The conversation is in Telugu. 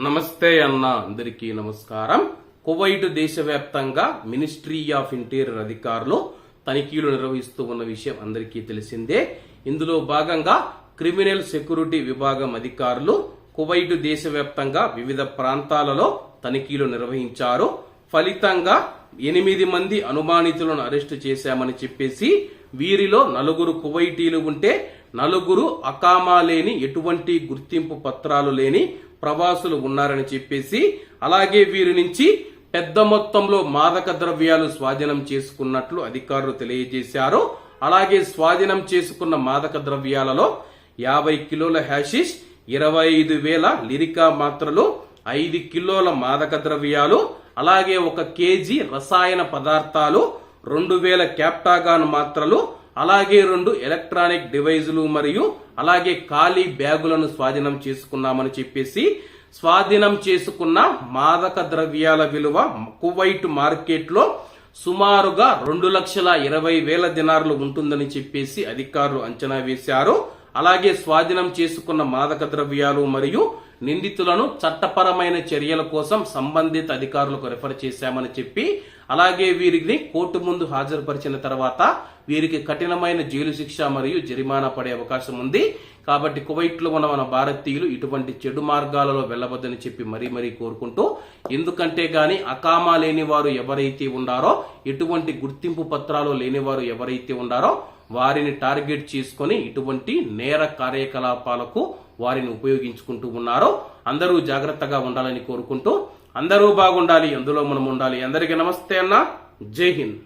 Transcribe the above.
నమస్తే అన్న అందరికీ నమస్కారం. కువైట్ దేశవ్యాప్తంగా మినిస్ట్రీ ఆఫ్ ఇంటీరియర్ అధికారులు తనిఖీలు నిర్వహిస్తూ ఉన్న విషయం అందరికీ తెలిసిందే. ఇందులో భాగంగా క్రిమినల్ సెక్యూరిటీ విభాగం అధికారులు కువైట్ దేశవ్యాప్తంగా వివిధ ప్రాంతాలలో తనిఖీలు నిర్వహించారు. ఫలితంగా ఎనిమిది మంది అనుమానితులను అరెస్టు చేశామని చెప్పేసి వీరిలో నలుగురు కువైటీలు ఉంటే నలుగురు అకామా లేని ఎటువంటి గుర్తింపు పత్రాలు లేని ప్రవాసులు ఉన్నారని చెప్పేసి అలాగే వీరి నుంచి పెద్ద మొత్తంలో మాదక ద్రవ్యాలు స్వాధీనం చేసుకున్నట్లు అధికారులు తెలియజేశారు. అలాగే స్వాధీనం చేసుకున్న మాదక ద్రవ్యాలలో యాభై కిలోల హ్యాషిష్ ఇరవై ఐదు వేల లిరికా మాత్రలు ఐదు కిలోల మాదక ద్రవ్యాలు అలాగే ఒక కేజీ రసాయన పదార్థాలు రెండు వేల క్యాప్టాగాన్ మాత్రలు అలాగే రెండు ఎలక్ట్రానిక్ డివైజులు మరియు అలాగే ఖాళీ బ్యాగులను స్వాధీనం చేసుకున్నామని చెప్పేసి స్వాధీనం చేసుకున్న మాదక ద్రవ్యాల విలువ కువైట్ మార్కెట్లో సుమారుగా రెండు లక్షల ఇరవై వేల దినార్లు ఉంటుందని చెప్పేసి అధికారులు అంచనా వేశారు. అలాగే స్వాధీనం చేసుకున్న మాదక ద్రవ్యాలు మరియు నిందితులను చట్టపరమైన చర్యల కోసం సంబంధిత అధికారులకు రిఫర్ చేశామని చెప్పి అలాగే వీరిని కోర్టు ముందు హాజరుపరిచిన తర్వాత వీరికి కఠినమైన జైలు శిక్ష మరియు జరిమానా పడే అవకాశం ఉంది. కాబట్టి కువైట్లో ఉన్న మన భారతీయులు ఇటువంటి చెడు మార్గాలలో వెళ్ళవద్దని చెప్పి మరీ మరీ కోరుకుంటూ ఎందుకంటే గాని అకామా లేని వారు ఎవరైతే ఉండారో ఎటువంటి గుర్తింపు పత్రాలు లేని వారు ఎవరైతే ఉండారో వారిని టార్గెట్ చేసుకొని ఇటువంటి నేర కార్యకలాపాలకు వారిని ఉపయోగించుకుంటూ ఉన్నారో అందరూ జాగ్రత్తగా ఉండాలని కోరుకుంటూ అందరూ బాగుండాలి అందులో మనం ఉండాలి అందరికీ నమస్తే అన్న. జై హింద్.